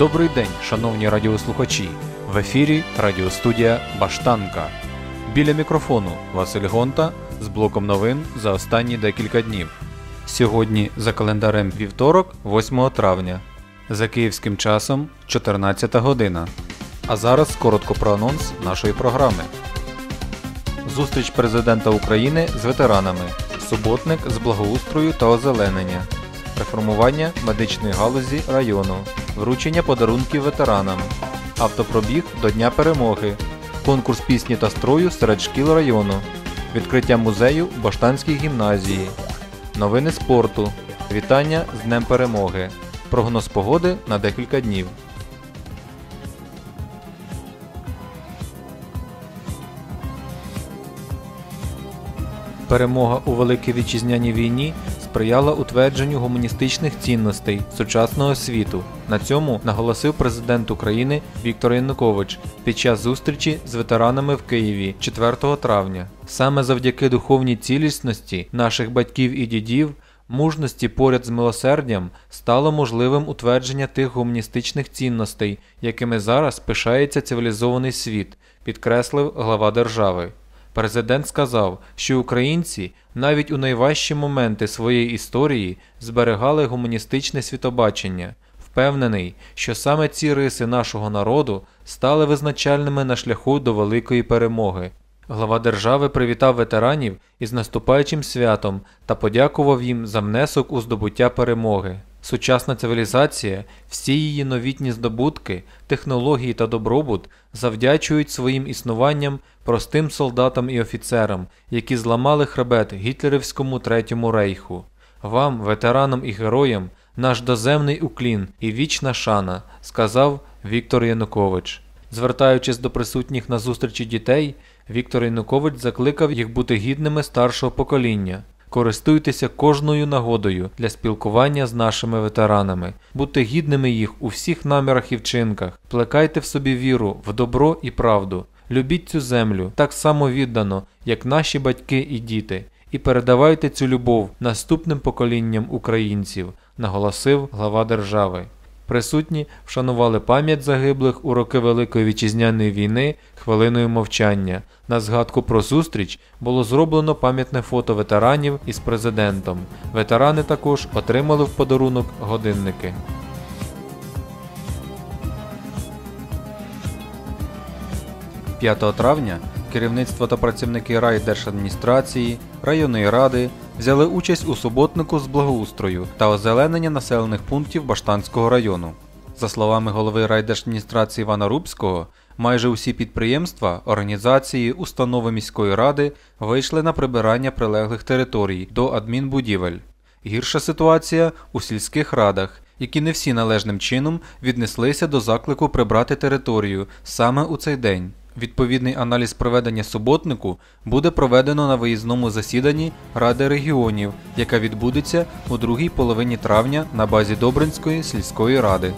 Добрий день, шановні радіослухачі. В ефірі радіостудія Баштанка. Біля мікрофону Василь Гонта з блоком новин за останні декілька днів. Сьогодні за календарем вівторок, 8 травня. За київським часом 14 година. А зараз коротко про анонс нашої програми. Зустріч президента України з ветеранами. Суботник з благоустрою та озеленення. Реформування медичної галузі району. Вручення подарунків ветеранам. Автопробіг до Дня перемоги. Конкурс пісні та строю серед шкіл району. Відкриття музею Баштанській гімназії. Новини спорту. Вітання з Днем Перемоги. Прогноз погоди на декілька днів. Перемога у Великій Вітчизняній війні сприяла утвердженню гуманістичних цінностей сучасного світу. На цьому наголосив президент України Віктор Янукович під час зустрічі з ветеранами в Києві 4 травня. Саме завдяки духовній цілісності наших батьків і дідів. Мужності поряд з милосердям стало можливим утвердження тих гуманістичних цінностей, якими зараз пишається цивілізований світ, підкреслив глава держави. Президент сказав, що українці навіть у найважчі моменти своєї історії зберегали гуманістичне світобачення, впевнений, що саме ці риси нашого народу стали визначальними на шляху до великої перемоги. Глава держави привітав ветеранів із наступаючим святом та подякував їм за внесок у здобуття перемоги. Сучасна цивілізація, всі її новітні здобутки, технології та добробут завдячують своїм існуванням простим солдатам і офіцерам, які зламали хребет гітлерівському третьому рейху. Вам, ветеранам і героям, наш доземний уклін і вічна шана, сказав Віктор Янукович. Звертаючись до присутніх на зустрічі дітей, Віктор Янукович закликав їх бути гідними старшого покоління. Користуйтеся кожною нагодою для спілкування з нашими ветеранами, будьте гідними їх у всіх намірах і вчинках, плекайте в собі віру в добро і правду, любіть цю землю так само віддано, як наші батьки і діти, і передавайте цю любов наступним поколінням українців, наголосив глава держави. Присутні вшанували пам'ять загиблих у роки Великої Вітчизняної війни хвилиною мовчання. На згадку про зустріч було зроблено пам'ятне фото ветеранів із президентом. Ветерани також отримали в подарунок годинники. – 5 травня керівництво та працівники райдержадміністрації, районної ради взяли участь у суботнику з благоустрою та озеленення населених пунктів Баштанського району. За словами голови райдержадміністрації Івана Рубського, майже усі підприємства, організації, установи міської ради вийшли на прибирання прилеглих територій до адмінбудівель. Гірша ситуація у сільських радах, які не всі належним чином віднеслися до заклику прибрати територію саме у цей день. Відповідний аналіз проведення суботнику буде проведено на виїзному засіданні Ради регіонів, яка відбудеться у другій половині травня на базі Добринської сільської ради.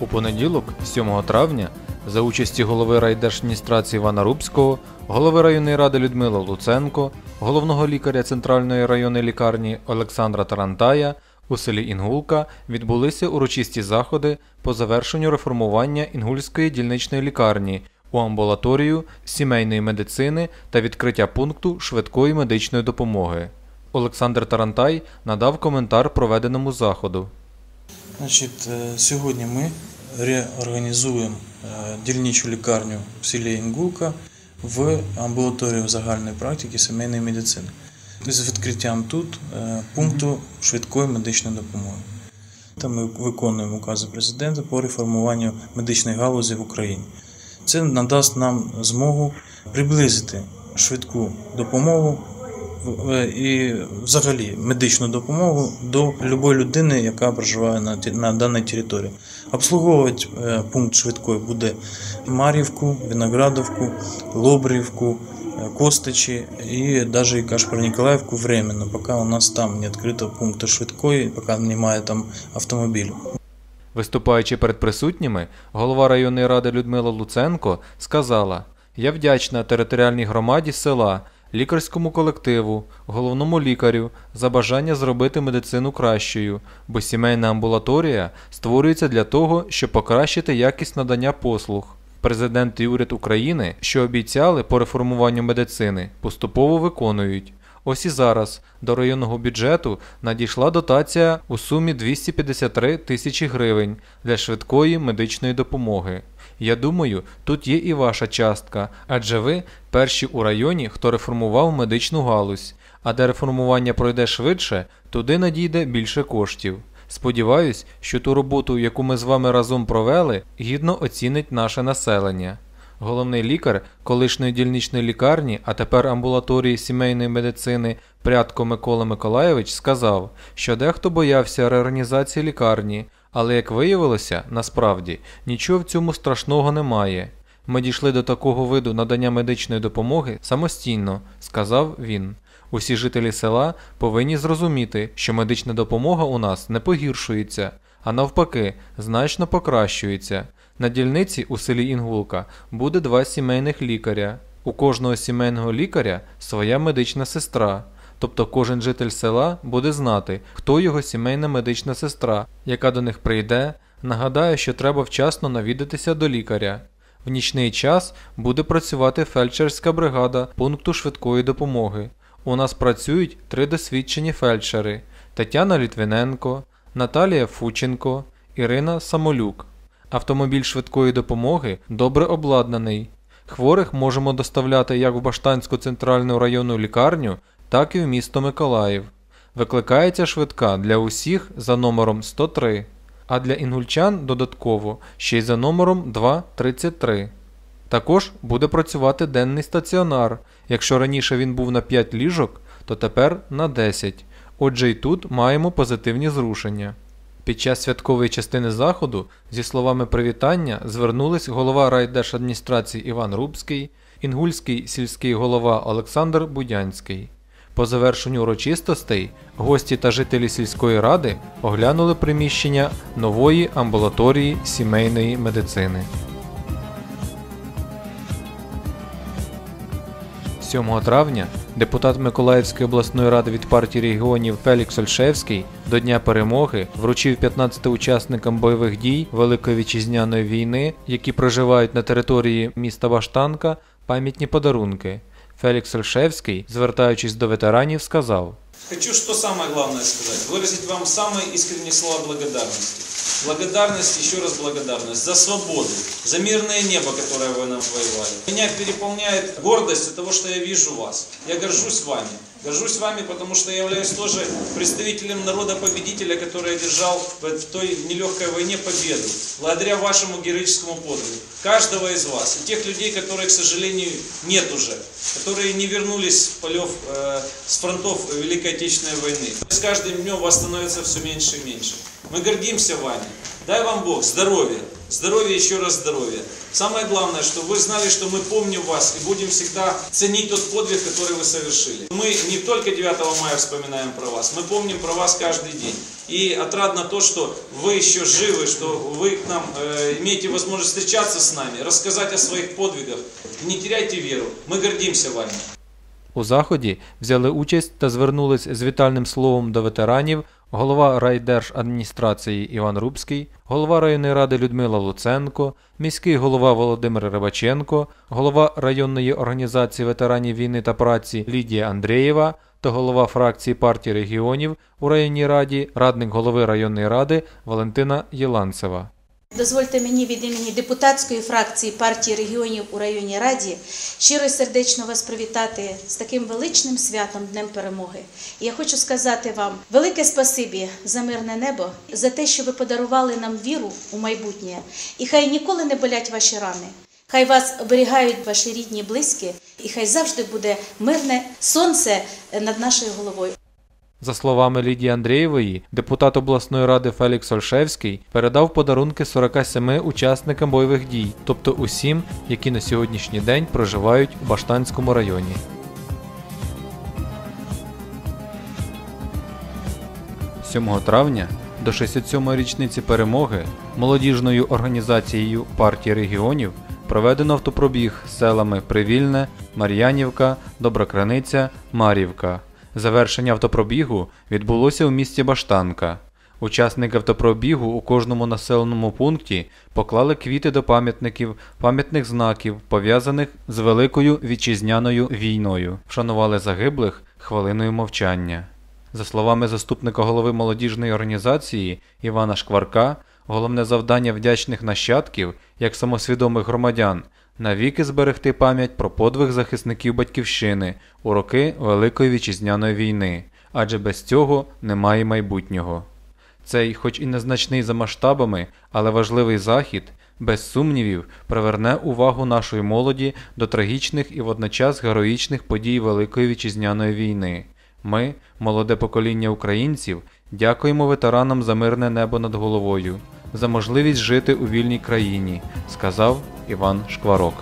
У понеділок, 7 травня, за участі голови райдержадміністрації Івана Рубського, голови районної ради Людмила Луценко, головного лікаря Центральної районної лікарні Олександра Тарантая у селі Інгулка відбулися урочисті заходи по завершенню реформування Інгульської дільничної лікарні у амбулаторію сімейної медицини та відкриття пункту швидкої медичної допомоги. Олександр Тарантай надав коментар проведеному заходу. Е, сьогодні ми реорганізуємо е, дільничу лікарню в селі Інгулка в амбулаторію загальної практики сімейної медицини з відкриттям тут е, пункту швидкої медичної допомоги. Та ми виконуємо укази президента по реформуванню медичної галузі в Україні. Це надасть нам змогу приблизити швидку допомогу е, і взагалі медичну допомогу до будь-якої людини, яка проживає на, на даній території. Обслуговувати е, пункт швидкої буде Мар'ївку, Виноградовку, Лобрівку, Костичі і навіть Кашпар-Ніколаївку временно, поки у нас там не відкрито пункту швидкої, поки немає там автомобілю. Виступаючи перед присутніми, голова районної ради Людмила Луценко сказала: Я вдячна територіальній громаді села, лікарському колективу, головному лікарю за бажання зробити медицину кращою, бо сімейна амбулаторія створюється для того, щоб покращити якість надання послуг. Президент і уряд України, що обіцяли по реформуванню медицини, поступово виконують. Ось і зараз до районного бюджету надійшла дотація у сумі 253 тисячі гривень для швидкої медичної допомоги. Я думаю, тут є і ваша частка, адже ви перші у районі, хто реформував медичну галузь. А де реформування пройде швидше, туди надійде більше коштів. Сподіваюсь, що ту роботу, яку ми з вами разом провели, гідно оцінить наше населення. Головний лікар колишньої дільничної лікарні, а тепер амбулаторії сімейної медицини Прядко Микола Миколайович сказав, що дехто боявся реорганізації лікарні, але як виявилося, насправді нічого в цьому страшного немає. Ми дійшли до такого виду надання медичної допомоги самостійно, сказав він. Усі жителі села повинні зрозуміти, що медична допомога у нас не погіршується, а навпаки, значно покращується. На дільниці у селі Інгулка буде два сімейних лікаря. У кожного сімейного лікаря своя медична сестра. Тобто кожен житель села буде знати, хто його сімейна медична сестра, яка до них прийде, нагадає, що треба вчасно навідатися до лікаря. В нічний час буде працювати фельдшерська бригада пункту швидкої допомоги. У нас працюють три досвідчені фельдшери: Тетяна Літвиненко, Наталія Фученко, Ірина Самолюк. Автомобіль швидкої допомоги добре обладнаний. Хворих можемо доставляти як в Баштанську центральну районну лікарню, так і в місто Миколаїв. Викликається швидка для усіх за номером 103, а для інгульчан додатково ще й за номером 233. Також буде працювати денний стаціонар. Якщо раніше він був на 5 ліжок, то тепер на 10. Отже, і тут маємо позитивні зрушення. Під час святкової частини заходу зі словами привітання звернулись голова райдержадміністрації Іван Рубський, інгульський сільський голова Олександр Будянський. По завершенню урочистостей гості та жителі сільської ради оглянули приміщення нової амбулаторії сімейної медицини. 7 травня депутат Миколаївської обласної ради від партії регіонів Фелікс Ольшевський до Дня перемоги вручив 15 учасникам бойових дій Великої вітчизняної війни, які проживають на території міста Баштанка, пам'ятні подарунки. Фелікс Ольшевський, звертаючись до ветеранів, сказав: Хочу что самое главное сказать. Выразить вам самые искренние слова благодарности. Благодарность, еще раз благодарность за свободу, за мирное небо, которое вы нам воевали. Меня переполняет гордость от того, что я вижу вас. Я горжусь вами. Горжусь вами, потому что я являюсь тоже представителем народа-победителя, который одержал в той нелегкой войне победу. Благодаря вашему героическому подвигу. Каждого из вас. И тех людей, которые, к сожалению, нет уже. Которые не вернулись с полев, э, с фронтов Великой Отечественной войны. С каждым днем вас становится все меньше и меньше. Мы гордимся вами. Дай вам Бог здоровья. Здоровья, еще раз здоровья. Самое главное, что вы знали, что мы помним вас и будем всегда ценить тот подвиг, который вы совершили. Мы не только 9 мая вспоминаем про вас, мы помним про вас каждый день. И отрадно то, что вы еще живы, что вы к нам э, имеете возможность встречаться с нами, рассказать о своих подвигах. Не теряйте веру. Мы гордимся вами. У заході взяли участь та звернулись з вітальним словом до ветеранів голова райдержадміністрації Іван Рубський, голова районної ради Людмила Луценко, міський голова Володимир Рибаченко, голова районної організації ветеранів війни та праці Лідія Андрієва та голова фракції партії регіонів у районній раді, радник голови районної ради Валентина Єланцева. Дозвольте мені від імені депутатської фракції партії регіонів у районній раді щиро і сердечно вас привітати з таким величним святом Днем Перемоги. І я хочу сказати вам велике спасибі за мирне небо, за те, що ви подарували нам віру у майбутнє. І хай ніколи не болять ваші рани. Хай вас оберігають ваші рідні, близькі, і хай завжди буде мирне сонце над нашою головою. За словами Лідії Андрієвої, депутат обласної ради Фелікс Ольшевський передав подарунки 47 учасникам бойових дій, тобто усім, які на сьогоднішній день проживають у Баштанському районі. – 7 травня до 67-ї річниці перемоги молодіжною організацією партії регіонів проведено автопробіг селами Привільне, Мар'янівка, Доброкраниця, Мар'ївка. Завершення автопробігу відбулося у місті Баштанка. Учасники автопробігу у кожному населеному пункті поклали квіти до пам'ятників, пам'ятних знаків, пов'язаних з Великою вітчизняною війною, вшанували загиблих хвилиною мовчання. За словами заступника голови молодіжної організації Івана Шкварка, головне завдання вдячних нащадків, як самосвідомих громадян, навіки зберегти пам'ять про подвиг захисників Батьківщини у роки Великої вітчизняної війни, адже без цього немає майбутнього. Цей, хоч і незначний за масштабами, але важливий захід, без сумнівів, приверне увагу нашої молоді до трагічних і водночас героїчних подій Великої вітчизняної війни. Ми, молоде покоління українців, дякуємо ветеранам за мирне небо над головою, за можливість жити у вільній країні, сказав Іван Шкварок.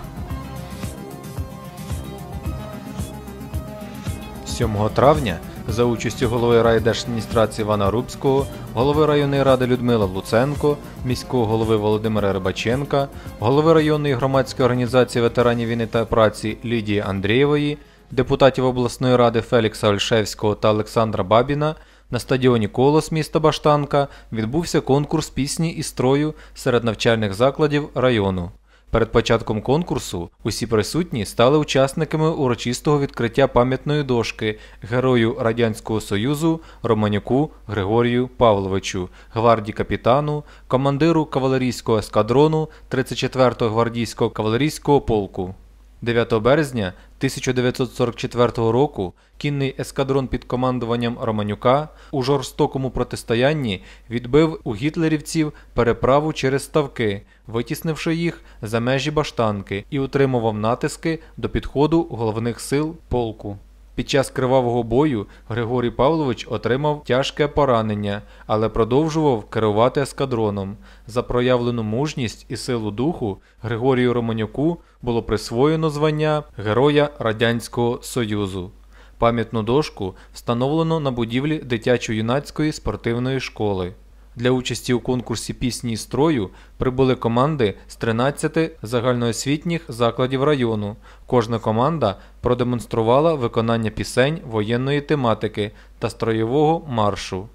7 травня за участю голови райдержадміністрації Івана Рубського, голови районної ради Людмила Луценко, міського голови Володимира Рибаченка, голови районної громадської організації ветеранів війни та праці Лідії Андрієвої, депутатів обласної ради Фелікса Ольшевського та Олександра Бабіна на стадіоні Колос міста Баштанка відбувся конкурс пісні і строю серед навчальних закладів району. Перед початком конкурсу усі присутні стали учасниками урочистого відкриття пам'ятної дошки герою Радянського Союзу Романюку Григорію Павловичу, гвардії капітану, командиру кавалерійського ескадрону 34-го гвардійського кавалерійського полку. 9 березня 1944 року кінний ескадрон під командуванням Романюка у жорстокому протистоянні відбив у гітлерівців переправу через ставки, витіснивши їх за межі баштанки і утримував натиски до підходу головних сил полку. Під час кривавого бою Григорій Павлович отримав тяжке поранення, але продовжував керувати ескадроном. За проявлену мужність і силу духу Григорію Романюку було присвоєно звання Героя Радянського Союзу. Пам'ятну дошку встановлено на будівлі дитячо-юнацької спортивної школи. Для участі у конкурсі пісні і строю прибули команди з 13 загальноосвітніх закладів району. Кожна команда продемонструвала виконання пісень воєнної тематики та строєвого маршу.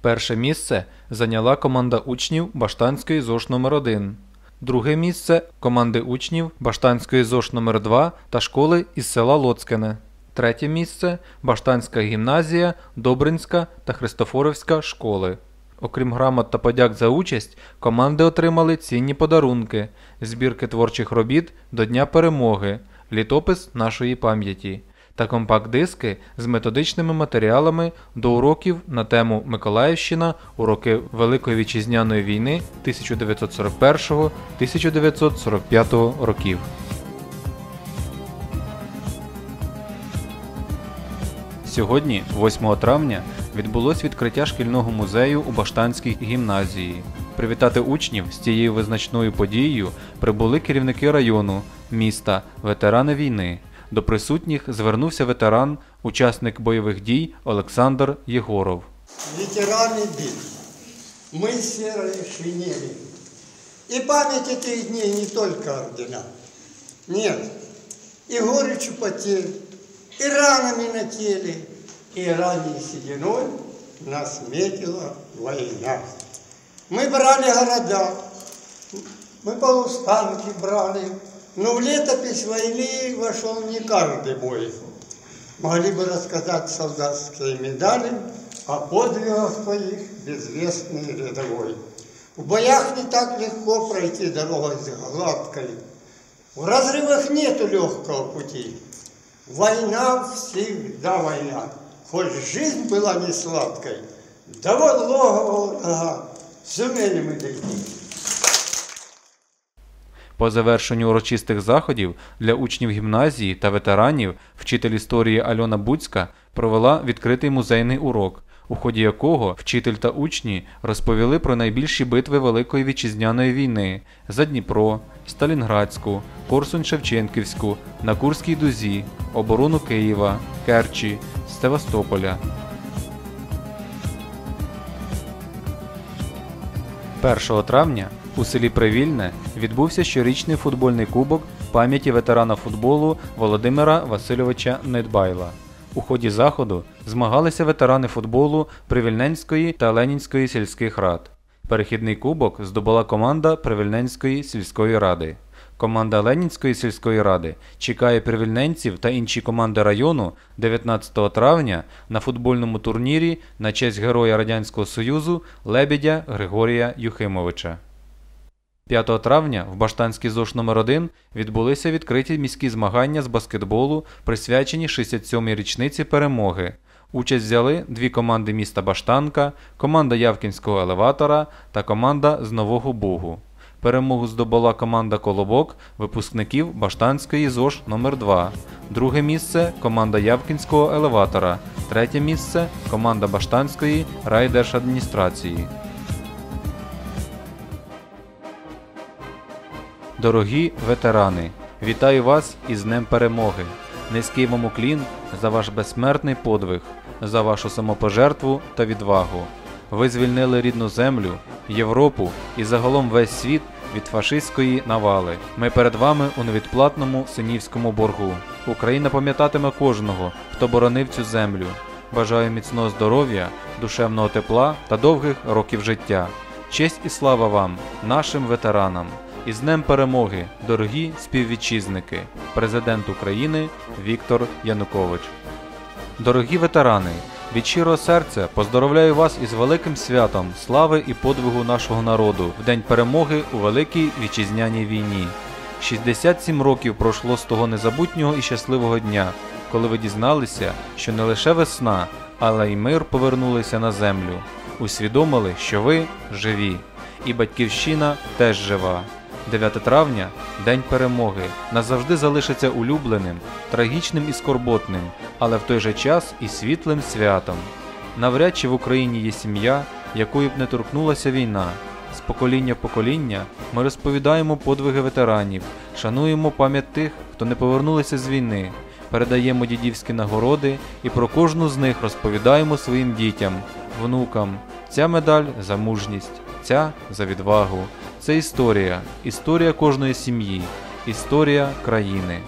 Перше місце зайняла команда учнів Баштанської ЗОШ номер 1 Друге місце команди учнів Баштанської ЗОШ номер 2 та школи із села Лоцкине. Третє місце Баштанська гімназія, Добринська та Христофоровська школи. Окрім грамот та подяк за участь, команди отримали цінні подарунки, збірки творчих робіт до Дня перемоги, літопис нашої пам'яті та компакт-диски з методичними матеріалами до уроків на тему Миколаївщина у роки Великої вітчизняної війни 1941-1945 років. Сьогодні, 8 травня, відбулось відкриття шкільного музею у Баштанській гімназії. Привітати учнів з цією визначною подією прибули керівники району, міста, ветерани війни. До присутніх звернувся ветеран, учасник бойових дій Олександр Єгоров. ветераны битв. Мы серые шинели. И память этих дней не только ордена. Нет. И горечью потерь, и ранами на теле, И ранней сединой нас метила война. Мы брали города, мы полустанки брали, но в летопись войны вошел не каждый бой. Могли бы рассказать солдатские медали о подвигах твоих безвестный рядовой. В боях не так легко пройти дорогой гладкой. В разрывах нету легкого пути. Война всегда война. Хоть жизнь была не сладкой, до вот логово врага сумели. По завершенню урочистих заходів для учнів гімназії та ветеранів вчитель історії Альона Буцька провела відкритий музейний урок, у ході якого вчитель та учні розповіли про найбільші битви Великої вітчизняної війни за Дніпро, Сталінградську, Корсунь-Шевченківську, на Курській дузі, оборону Києва, Керчі, Севастополя. 1 травня у селі Привільне відбувся щорічний футбольний кубок пам'яті ветерана футболу Володимира Васильовича Недбайла. У ході заходу змагалися ветерани футболу Привільненської та Ленінської сільських рад. Перехідний кубок здобула команда Привільненської сільської ради. Команда Ленінської сільської ради чекає привільненців та інші команди району 19 травня на футбольному турнірі на честь Героя Радянського Союзу Лебедя Григорія Юхимовича. 5 травня в Баштанський ЗОШ номер 1 відбулися відкриті міські змагання з баскетболу, присвячені 67-й річниці перемоги. Участь взяли дві команди міста Баштанка, команда Явкінського елеватора та команда з Нового Бугу. Перемогу здобула команда Колобок випускників Баштанської ЗОЖ номер 2 Друге місце команда Явкінського елеватора. Третє місце команда Баштанської райдержадміністрації. Дорогі ветерани, вітаю вас із Днем Перемоги. Низький вам уклін за ваш безсмертний подвиг, за вашу самопожертву та відвагу. Ви звільнили рідну землю, Європу і загалом весь світ від фашистської навали. Ми перед вами у невідплатному синівському боргу. Україна пам'ятатиме кожного, хто боронив цю землю. Бажаю міцного здоров'я, душевного тепла та довгих років життя. Честь і слава вам, нашим ветеранам! Із Днем Перемоги, дорогі співвітчизники, Президент України Віктор Янукович. Дорогі ветерани, від щирого серця поздоровляю вас із великим святом слави і подвигу нашого народу в День перемоги у Великій Вітчизняній війні. 67 років пройшло з того незабутнього і щасливого дня, коли ви дізналися, що не лише весна, але й мир повернулися на землю. Усвідомили, що ви живі, і батьківщина теж жива. 9 травня День перемоги назавжди залишиться улюбленим, трагічним і скорботним, але в той же час і світлим святом. Навряд чи в Україні є сім'я, якою б не торкнулася війна. З покоління в покоління ми розповідаємо подвиги ветеранів, шануємо пам'ять тих, хто не повернулися з війни, передаємо дідівські нагороди і про кожну з них розповідаємо своїм дітям, внукам. Ця медаль за мужність, ця за відвагу. Це історія, історія кожної сім'ї, історія країни.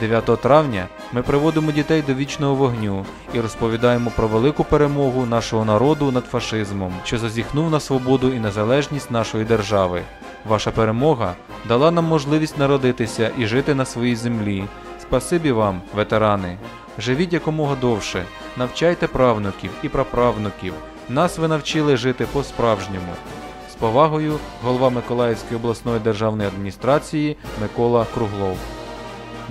9 травня ми приводимо дітей до вічного вогню і розповідаємо про велику перемогу нашого народу над фашизмом, що зазіхнув на свободу і незалежність нашої держави. Ваша перемога дала нам можливість народитися і жити на своїй землі. Спасибі вам, ветерани! Живіть якомога довше, навчайте правнуків і праправнуків. Нас ви навчили жити по-справжньому. Повагою, голова Миколаївської обласної державної адміністрації Микола Круглов.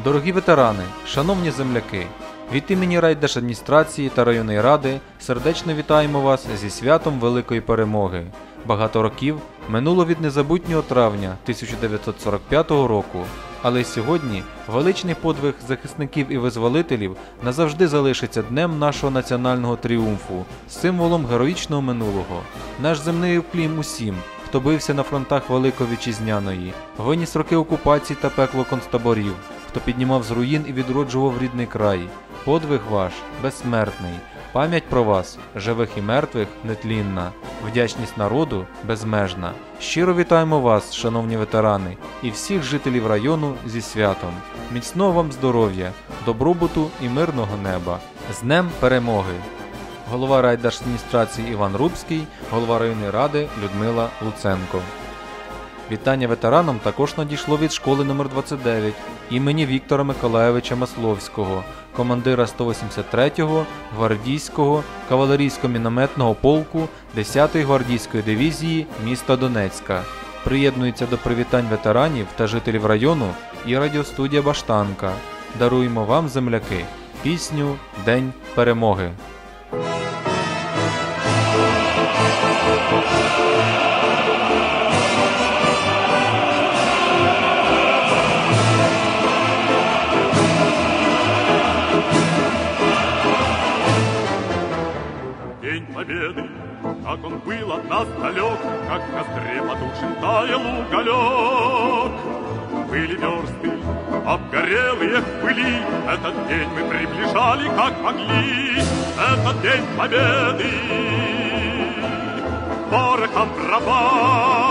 Дорогі ветерани, шановні земляки, від імені райдержадміністрації та районної ради сердечно вітаємо вас зі святом Великої Перемоги. Багато років минуло від незабутнього травня 1945 року, але сьогодні величний подвиг захисників і визволителів назавжди залишиться днем нашого національного тріумфу, символом героїчного минулого. Наш земний уклін усім, хто бився на фронтах Великої Вітчизняної, виніс роки окупації та пекло концтаборів, хто піднімав з руїн і відроджував рідний край. Подвиг ваш безсмертний. Пам'ять про вас, живих і мертвих, нетлінна, вдячність народу безмежна. Щиро вітаємо вас, шановні ветерани, і всіх жителів району зі святом. Міцного вам здоров'я, добробуту і мирного неба. З Днем Перемоги! Голова райдержадміністрації Іван Рубський, голова районної ради Людмила Луценко. Вітання ветеранам також надійшло від школи номер 29 імені Віктора Миколайовича Масловського, командира 183-го гвардійського кавалерійсько-мінометного полку 10-ї гвардійської дивізії міста Донецька. Приєднується до привітань ветеранів та жителів району і радіостудія Баштанка. Даруємо вам, земляки, пісню День перемоги. Он был от нас далек, Как в костре потушен таял уголек. Были версты, обгорелые в пыли, Этот день мы приближали, как могли, Этот день Победы. Порохом пропах,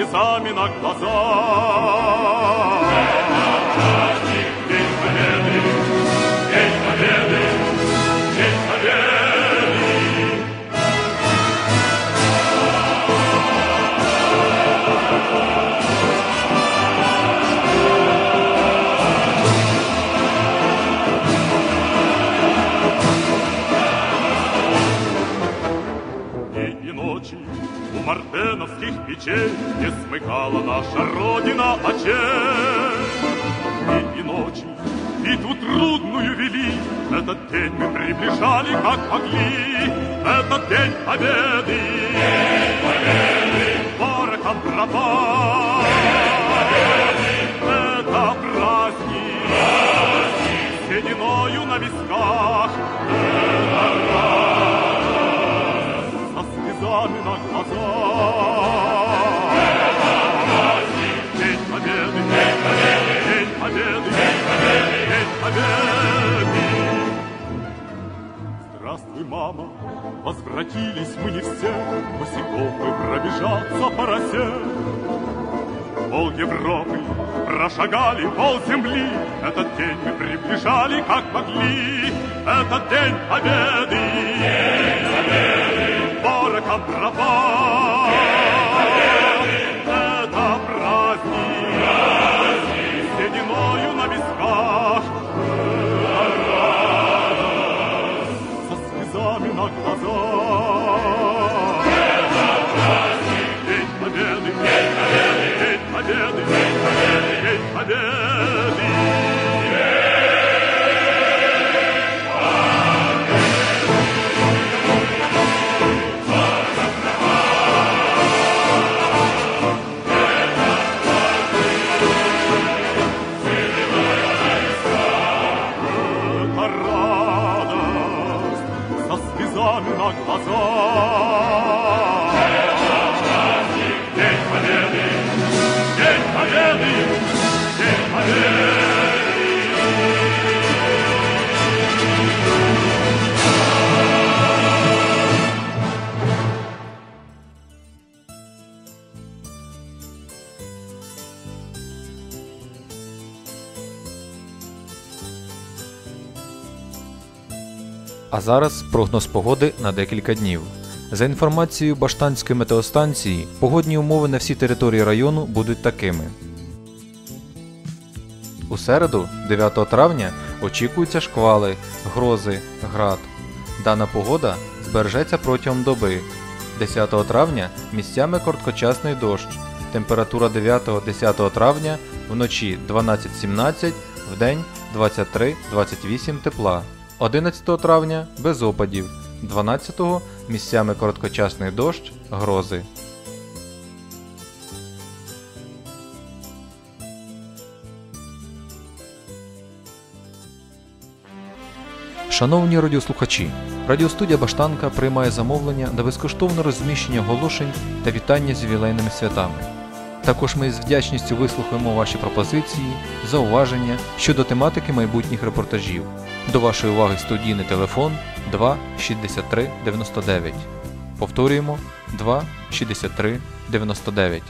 слезами на глазах. Печей Не смыкала наша Родина очей. День и ночи битву трудную вели, Этот день мы приближали, как могли, Этот день победы. День победы. Порохом пропал. Это праздник. праздник. Сединою на висках. Мама, возвратились мы не все, Босиком мы пробежаться по росе. Пол Европы прошагали, пол земли, Этот день мы приближали, как могли, Этот день Победы. День Победы. Порохом пропал. День Победы, День Победы, День Победы. Зараз прогноз погоди на декілька днів. За інформацією Баштанської метеостанції, погодні умови на всій території району будуть такими. У середу, 9 травня, очікуються шквали, грози, град. Дана погода збережеться протягом доби. 10 травня місцями короткочасний дощ. Температура 9-10 травня вночі 12-17, вдень 23-28 тепла. 11 травня без опадів. 12-го місцями короткочасний дощ, грози. Шановні радіослухачі, радіостудія Баштанка приймає замовлення на безкоштовне розміщення оголошень та вітання з ювілейними святами. Також ми з вдячністю вислухаємо ваші пропозиції, зауваження щодо тематики майбутніх репортажів. До вашої уваги студійний телефон 2 63 99. Повторюємо 2 63 99.